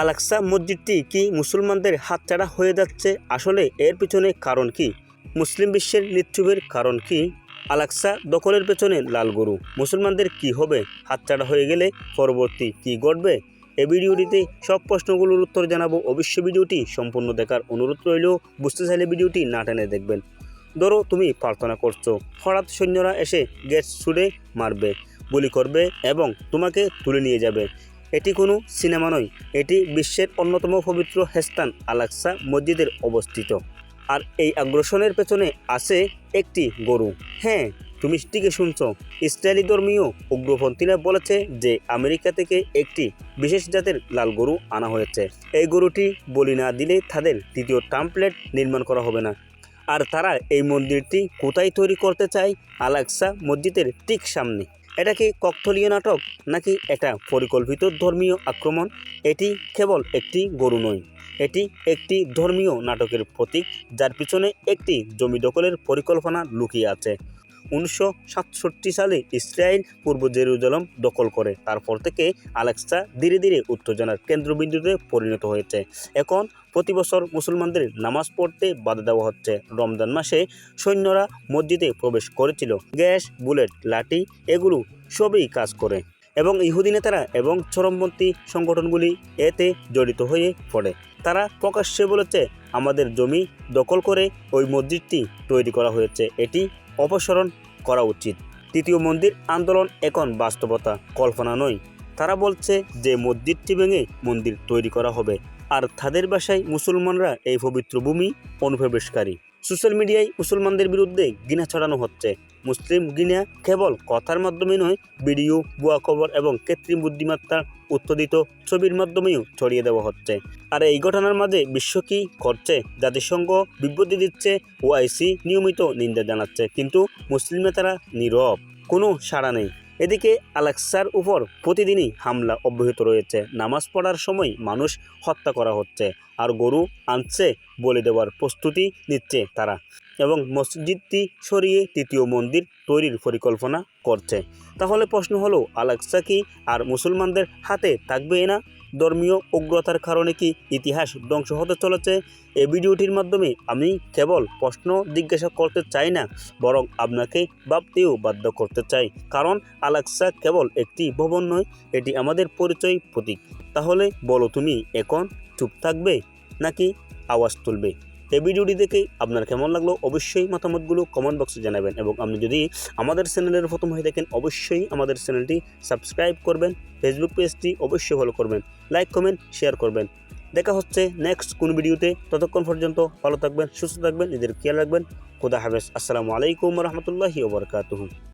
আলাক্সা মসজিদটি কি মুসলমানদের হাতছাড়া হয়ে যাচ্ছে? আসলে এর পিছনে কারণ কি? মুসলিম বিশ্বের লিচ্ছুবের কারণ কি? আলাক্সা দখলের পেছনে লাল গরু। মুসলমানদের কি হবে? হাতছাড়া হয়ে গেলে পরবর্তী কি ঘটবে? এই ভিডিওটিতে সব প্রশ্নগুলোর উত্তর জানাব। অবশ্যই ভিডিওটি সম্পূর্ণ দেখার অনুরোধ রইল। বুঝতে চাইলে ভিডিওটি না টেনে দেখবেন। ধরো, তুমি প্রার্থনা করছ। হঠাৎ সৈন্যরা এসে গেট ছুড়ে মারবে, গুলি করবে এবং তোমাকে তুলে নিয়ে যাবে। এটি কোনো সিনেমা নয়, এটি বিশ্বের অন্যতম পবিত্র হেস্তান, আলাক্সা মসজিদের অবস্থিত। আর এই আগ্রাসনের পেছনে আছে একটি গরু। হ্যাঁ তুমি ঠিকই শুনছো, ইসরায়েলি ধর্মীয় উগ্রপন্থীরা বলেছে যে আমেরিকা থেকে একটি বিশেষ জাতের লাল গরু আনা হয়েছে। এই গরুটি বলি না দিলে তাদের দ্বিতীয় টাম্পলেট নির্মাণ করা হবে না। আর তারা এই মন্দিরটি কোথায় তৈরি করতে চায়? আলাক্সা মসজিদের ঠিক সামনে। এটা কি কক্থলীয় নাটক নাকি এটা পরিকল্পিত ধর্মীয় আক্রমণ? এটি কেবল একটি গরু নয়, এটি একটি ধর্মীয় নাটকের প্রতীক, যার পিছনে একটি জমি দখলের পরিকল্পনা লুকিয়ে আছে। উনিশশো সাতষট্টি সালে ইসরায়েল পূর্ব জেরুজালম দখল করে। তারপর থেকে আলেক্সা ধীরে ধীরে উত্তেজনার কেন্দ্রবিন্দুতে পরিণত হয়েছে। এখন প্রতি বছর মুসলমানদের নামাজ পড়তে বাধা দেওয়া হচ্ছে। রমজান মাসে সৈন্যরা মসজিদে প্রবেশ করেছিল। গ্যাস, বুলেট, লাঠি, এগুলো সবই কাজ করে। এবং ইহুদি নেতারা এবং চরমপন্থী সংগঠনগুলি এতে জড়িত হয়ে পড়ে। তারা প্রকাশ্যে বলেছে, আমাদের জমি দখল করে ওই মসজিদটি তৈরি করা হয়েছে। এটি অপসারণ করা উচিত। তৃতীয় মন্দির আন্দোলন এখন বাস্তবতা, কল্পনা নয়। তারা বলছে যে মসজিদটি ভেঙে মন্দির তৈরি করা হবে। আর তাদের বাসায় মুসলমানরা এই পবিত্র ভূমি অনুপ্রবেশকারী। সোশ্যাল মিডিয়ায় মুসলমানদের বিরুদ্ধে ঘৃণা ছড়ানো হচ্ছে। মুসলিম ঘৃণা কেবল কথার মাধ্যমে নয়, ভিডিও বুয়া খবর এবং কৃত্রিম বুদ্ধিমত্তার উত্তোদিত ছবির মাধ্যমেও ছড়িয়ে দেওয়া হচ্ছে। আর এই ঘটনার মাঝে বিশ্ব কি করছে জাতিসংঘ বিবৃতি দিচ্ছে, ওআইসি নিয়মিত নিন্দা জানাচ্ছে, কিন্তু মুসলিম নেতারা নীরব, কোনো সাড়া নেই। এদিকে আলেক্সার উপর প্রতিদিনই হামলা অব্যাহত রয়েছে। নামাজ পড়ার সময় মানুষ হত্যা করা হচ্ছে আর গরু আনছে বলে দেওয়ার প্রস্তুতি নিচ্ছে তারা। এবং মসজিদটি সরিয়ে তৃতীয় মন্দির তৈরির পরিকল্পনা করছে। তাহলে প্রশ্ন হলো, আলেক্সা কি আর মুসলমানদের হাতে থাকবে না? ধর্মীয় উগ্রতার কারণে কি ইতিহাস ধ্বংস হতে চলেছে? এই ভিডিওটির মাধ্যমে আমি কেবল প্রশ্ন জিজ্ঞাসা করতে চাই না, বরং আপনাকে ভাবতেও বাধ্য করতে চাই। কারণ আলাক্সা কেবল একটি ভবন নয়, এটি আমাদের পরিচয় প্রতীক। তাহলে বলো তুমি, এখন চুপ থাকবে নাকি আওয়াজ তুলবে? এই ভিডিওটি দেখে আপনার কেমন লাগল অবশ্যই মতামতগুলো কমেন্ট বক্সে জানাবেন এবং আপনি যদি আমাদের চ্যানেলের প্রথম হয়ে দেখেন অবশ্যই আমাদের চ্যানেলটি সাবস্ক্রাইব করবেন ফেসবুক পেজটি অবশ্যই ফলো করবেন লাইক কমেন্ট শেয়ার করবেন। দেখা হচ্ছে নেক্সট কোন ভিডিওতে। ততক্ষণ পর্যন্ত ভালো থাকবেন, সুস্থ থাকবেন, নিজের খেয়াল রাখবেন। খুদা হাফেজ। আসসালামু আলাইকুম রহমতুল্লাহি ওবরকাতুহু